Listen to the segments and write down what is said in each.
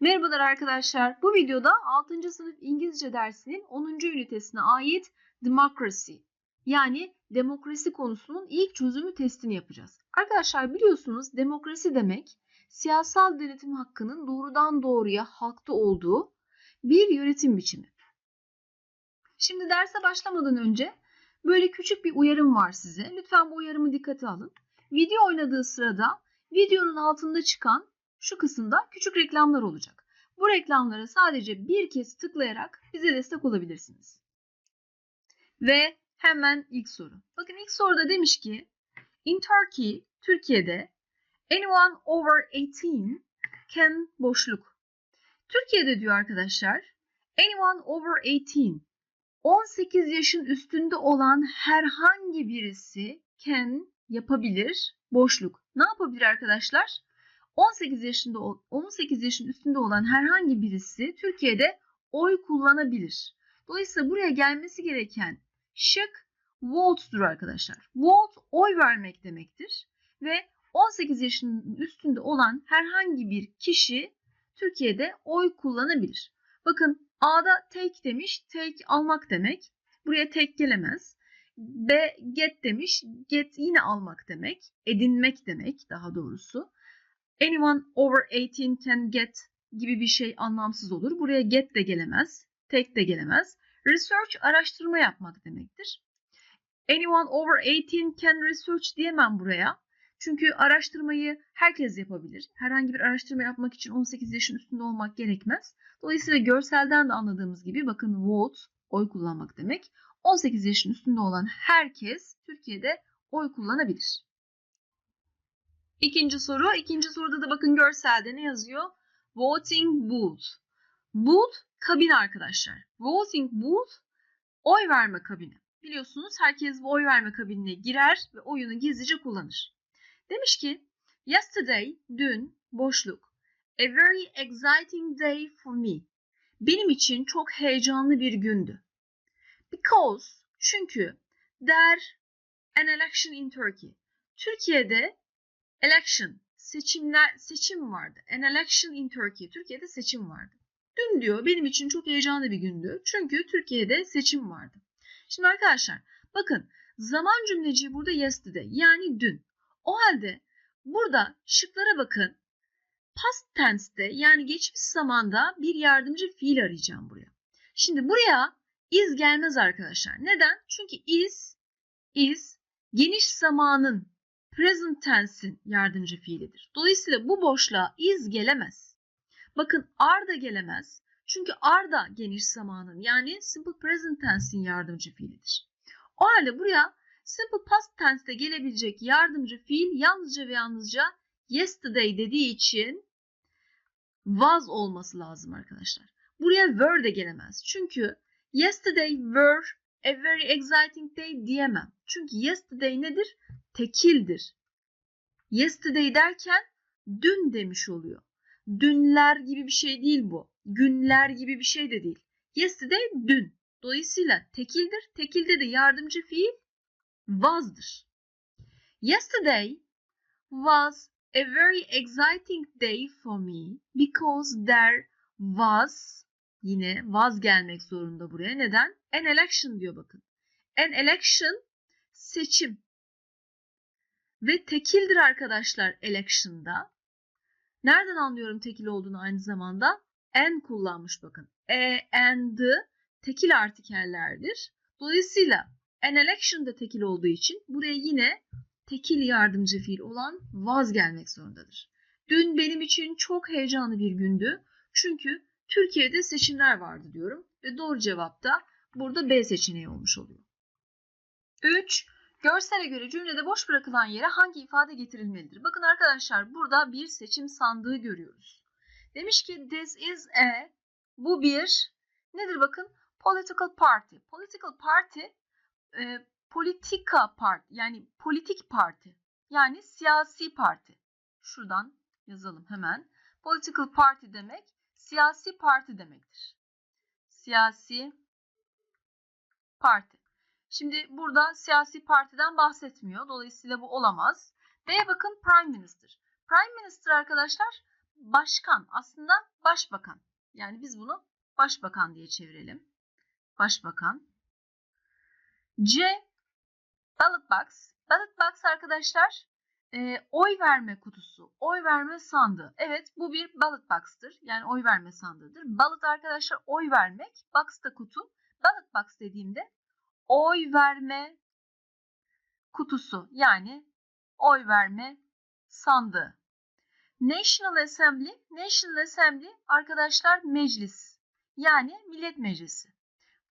Merhabalar arkadaşlar. Bu videoda 6. sınıf İngilizce dersinin 10. ünitesine ait democracy yani demokrasi konusunun ilk çözümü testini yapacağız. Arkadaşlar biliyorsunuz demokrasi demek siyasal denetim hakkının doğrudan doğruya halkta olduğu bir yönetim biçimi. Şimdi derse başlamadan önce böyle küçük bir uyarım var size. Lütfen bu uyarımı dikkate alın. Video oynadığı sırada videonun altında çıkan şu kısımda küçük reklamlar olacak. Bu reklamlara sadece bir kez tıklayarak bize destek olabilirsiniz. Ve hemen ilk soru. Bakın ilk soruda demiş ki In Turkey, Türkiye'de anyone over 18 can boşluk. Türkiye'de diyor arkadaşlar anyone over 18 18 yaşın üstünde olan herhangi birisi can yapabilir boşluk. Ne yapabilir arkadaşlar? 18 yaşında 18 yaşın üstünde olan herhangi birisi Türkiye'de oy kullanabilir. Dolayısıyla buraya gelmesi gereken şık vote'dur arkadaşlar. Vote oy vermek demektir ve 18 yaşının üstünde olan herhangi bir kişi Türkiye'de oy kullanabilir. Bakın A'da take demiş, take almak demek. Buraya take gelemez. B get demiş, get yine almak demek, edinmek demek daha doğrusu. Anyone over 18 can get gibi bir şey anlamsız olur. Buraya get de gelemez, take de gelemez. Research araştırma yapmak demektir. Anyone over 18 can research diyemem buraya. Çünkü araştırmayı herkes yapabilir. Herhangi bir araştırma yapmak için 18 yaşın üstünde olmak gerekmez. Dolayısıyla görselden de anladığımız gibi bakın vote oy kullanmak demek. 18 yaşın üstünde olan herkes Türkiye'de oy kullanabilir. İkinci soru. İkinci soruda da bakın görselde ne yazıyor? Voting booth. Booth kabin arkadaşlar. Voting booth oy verme kabini. Biliyorsunuz herkes bu oy verme kabinine girer ve oyunu gizlice kullanır. Demiş ki yesterday dün boşluk a very exciting day for me. Benim için çok heyecanlı bir gündü. Because çünkü there an election in Turkey. Türkiye'de election seçimler seçim vardı. An election in Turkey. Türkiye'de seçim vardı. Dün diyor benim için çok heyecanlı bir gündü. Çünkü Türkiye'de seçim vardı. Şimdi arkadaşlar bakın zaman cümleci burada yesterday yani dün. O halde burada şıklara bakın. Past tense'te yani geçmiş zamanda bir yardımcı fiil arayacağım buraya. Şimdi buraya is gelmez arkadaşlar. Neden? Çünkü is is geniş zamanın present tense'in yardımcı fiilidir. Dolayısıyla bu boşluğa is gelemez. Bakın are da gelemez. Çünkü are da geniş zamanın yani simple present tense'in yardımcı fiilidir. O halde buraya simple past tense'de gelebilecek yardımcı fiil yalnızca ve yalnızca yesterday dediği için was olması lazım arkadaşlar. Buraya were de gelemez. Çünkü yesterday were a very exciting day diyemem. Çünkü yesterday nedir? Tekildir. Yesterday derken dün demiş oluyor. Dünler gibi bir şey değil bu. Günler gibi bir şey de değil. Yesterday dün. Dolayısıyla tekildir. Tekilde de yardımcı fiil was'dır. Yesterday was a very exciting day for me because there was yine was gelmek zorunda buraya. Neden? An election diyor bakın. An election seçim. Ve tekildir arkadaşlar election'da. Nereden anlıyorum tekil olduğunu aynı zamanda? N kullanmış bakın. E, and, tekil artikellerdir. Dolayısıyla an election da tekil olduğu için buraya yine tekil yardımcı fiil olan was gelmek zorundadır. Dün benim için çok heyecanlı bir gündü. Çünkü Türkiye'de seçimler vardı diyorum. Ve doğru cevap da burada B seçeneği olmuş oluyor. 3. Görsele göre cümlede boş bırakılan yere hangi ifade getirilmelidir? Bakın arkadaşlar burada bir seçim sandığı görüyoruz. Demiş ki this is a bu bir nedir bakın? Political party. Political party e, politika parti yani politik parti yani siyasi parti. Şuradan yazalım hemen. Political party demek siyasi parti demektir. Siyasi parti. Şimdi burada siyasi partiden bahsetmiyor. Dolayısıyla bu olamaz. B'ye bakın Prime Minister. Prime Minister arkadaşlar başkan. Aslında başbakan. Yani biz bunu başbakan diye çevirelim. Başbakan. C. Ballot box. Ballot box arkadaşlar e, oy verme kutusu, oy verme sandığı. Evet bu bir ballot box'tır. Yani oy verme sandığıdır. Ballot arkadaşlar oy vermek, box da kutu. Ballot box dediğimde oy verme kutusu yani oy verme sandığı. National Assembly, National Assembly arkadaşlar meclis. Yani millet meclisi.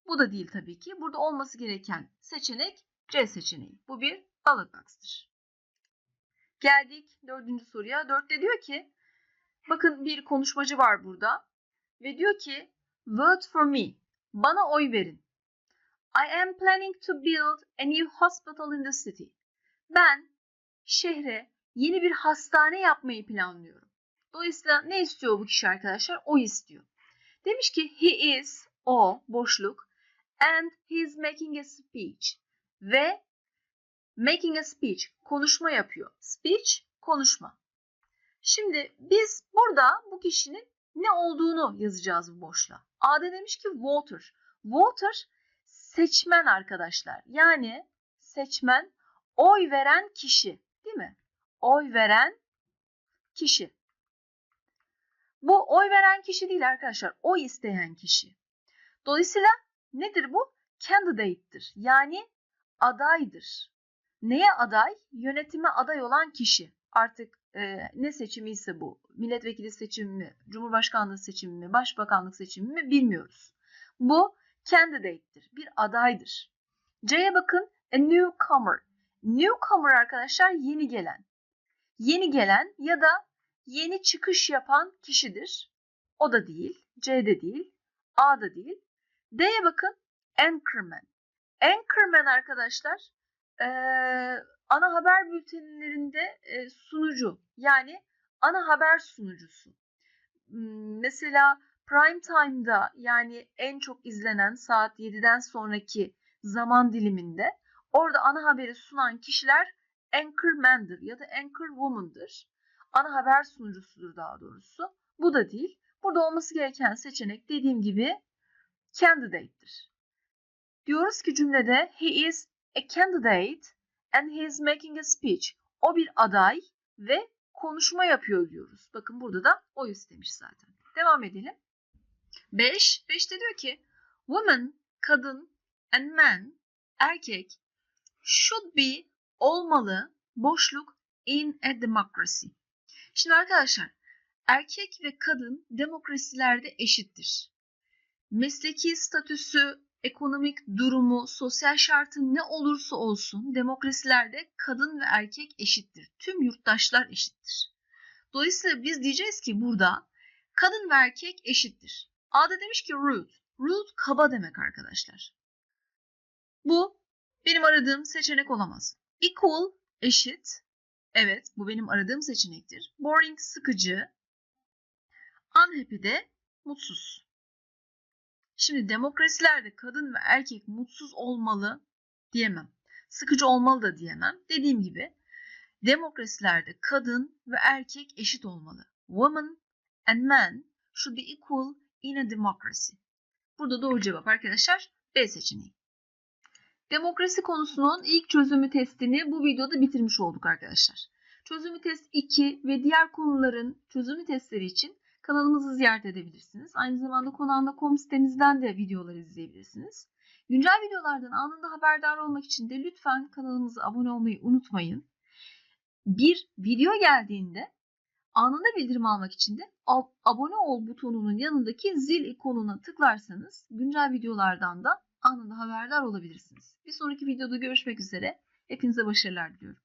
Bu da değil tabii ki. Burada olması gereken seçenek C seçeneği. Bu bir ballot box'tır. Geldik dördüncü soruya. Dörtte diyor ki bakın bir konuşmacı var burada ve diyor ki vote for me. Bana oy verin. I am planning to build a new hospital in the city. Ben şehre yeni bir hastane yapmayı planlıyorum. Dolayısıyla ne istiyor bu kişi arkadaşlar? O istiyor. Demiş ki he is, o, boşluk, and he is making a speech. Ve making a speech, konuşma yapıyor. Speech, konuşma. Şimdi biz burada bu kişinin ne olduğunu yazacağız bu boşluğa. A'da demiş ki voter. Voter seçmen arkadaşlar. Yani seçmen oy veren kişi değil mi? Oy veren kişi. Bu oy veren kişi değil arkadaşlar. Oy isteyen kişi. Dolayısıyla nedir bu? Candidate'tir. Yani adaydır. Neye aday? Yönetime aday olan kişi. Artık e, ne seçimi ise bu. Milletvekili seçimi mi, cumhurbaşkanlığı seçimi mi, başbakanlık seçimi mi bilmiyoruz. Bu candidate'tir. Bir adaydır. C'ye bakın. A newcomer. Newcomer arkadaşlar yeni gelen. Yeni gelen ya da yeni çıkış yapan kişidir. O da değil. C de değil. A da değil. D'ye bakın. Anchorman. Anchorman arkadaşlar e, ana haber bültenlerinde e, sunucu yani ana haber sunucusu. Hmm, Mesela prime time'da yani en çok izlenen saat 7'den sonraki zaman diliminde orada ana haberi sunan kişiler anchorman'dır ya da anchor woman'dır. Ana haber sunucusudur daha doğrusu. Bu da değil. Burada olması gereken seçenek dediğim gibi candidate'tir. Diyoruz ki cümlede he is a candidate and he is making a speech. O bir aday ve konuşma yapıyor diyoruz. Bakın burada da o istemiş zaten. Devam edelim. 5. 5'te diyor ki woman, kadın and man, erkek should be olmalı boşluk in a democracy. Şimdi arkadaşlar erkek ve kadın demokrasilerde eşittir. Mesleki statüsü, ekonomik durumu, sosyal şartı ne olursa olsun demokrasilerde kadın ve erkek eşittir. Tüm yurttaşlar eşittir. Dolayısıyla biz diyeceğiz ki burada kadın ve erkek eşittir. A'da demiş ki rude. Rude kaba demek arkadaşlar. Bu benim aradığım seçenek olamaz. Equal eşit. Evet bu benim aradığım seçenektir. Boring sıkıcı. Unhappy de mutsuz. Şimdi demokrasilerde kadın ve erkek mutsuz olmalı diyemem. Sıkıcı olmalı da diyemem. Dediğim gibi demokrasilerde kadın ve erkek eşit olmalı. Woman and man should be equal in a democracy. Burada doğru cevap arkadaşlar B seçeneği. Demokrasi konusunun ilk çözümü testini bu videoda bitirmiş olduk arkadaşlar. Çözümü test 2 ve diğer konuların çözümü testleri için kanalımızı ziyaret edebilirsiniz. Aynı zamanda konağında.com sitemizden de videolar izleyebilirsiniz. Güncel videolardan anında haberdar olmak için de lütfen kanalımıza abone olmayı unutmayın. Bir video geldiğinde anında bildirim almak için de abone ol butonunun yanındaki zil ikonuna tıklarsanız güncel videolardan da anında haberdar olabilirsiniz. Bir sonraki videoda görüşmek üzere. Hepinize başarılar diliyorum.